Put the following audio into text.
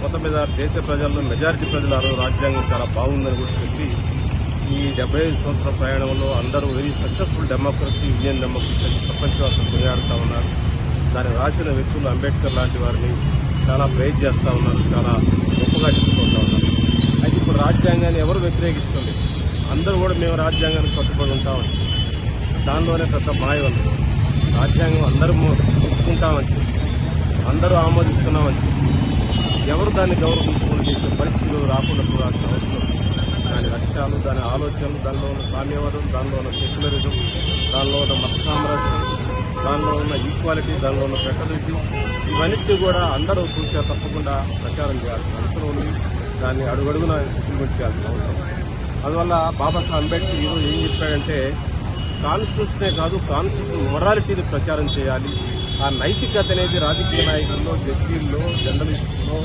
దేశ ప్రజల్లో మెజారిటీ ప్రజలు ఆ రోజు రాజ్యాంగం చాలా బాగుందని కూడా చెప్పి ఈ డెబ్బై ఐదు సంవత్సరాల ప్రయాణంలో అందరూ very successful democracy Indian democracy అని ప్రపంచవ్యాప్తంగా కొనియాడుతూ ఉన్నారు. దాన్ని రాసిన వ్యక్తులు అంబేద్కర్ లాంటి వారిని చాలా ప్రేజ్ చేస్తూ ఉన్నారు చాలా గొప్పగా చెప్పుకుంటూ ఉన్నారు. అయితే ఇప్పుడు రాజ్యాంగాన్ని ఎవరు వ్యతిరేకిస్తుంది? అందరూ కూడా మేము రాజ్యాంగానికి కట్టుబడి ఉంటామని దానిలోనే పెద్ద మాయ ఉంది. రాజ్యాంగం అందరూ ఒప్పుకుంటామని అందరూ ఆమోదిస్తున్నామని చెప్పి. ఎవరు దాన్ని గౌరవించుకుని చేసే పరిస్థితులు రాకుండా చూడాల్సిన అవసరం. దాని లక్ష్యాలు దాని ఆలోచనలు దానిలో ఉన్న సామ్యవాదం దానిలో ఉన్న సెక్యులరిజం దానిలో ఉన్న మత సామ్రాజ్యం దానిలో ఉన్న ఈక్వాలిటీ దానిలో ఉన్న ఫెటర్నిటీ ఇవన్నీ కూడా అందరూ చూసే తప్పకుండా ప్రచారం చేయాల్సిన అవసరం ఉంది. దాన్ని అడుగడుగున ఇంప్లిమెంట్ చేయాల్సిన అవసరం అందువల్ల బాబాసాహెబ్ అంబేద్కర్ ఈరోజు ఏం చెప్పాడంటే కాన్స్టిట్యూషనే కాదు కాన్స్టిట్యూషన్ మొరాలిటీని ప్రచారం చేయాలి. ఆ నైతికత అనేది రాజకీయ నాయకుల్లో జడ్జీల్లో జర్నలిస్టుల్లో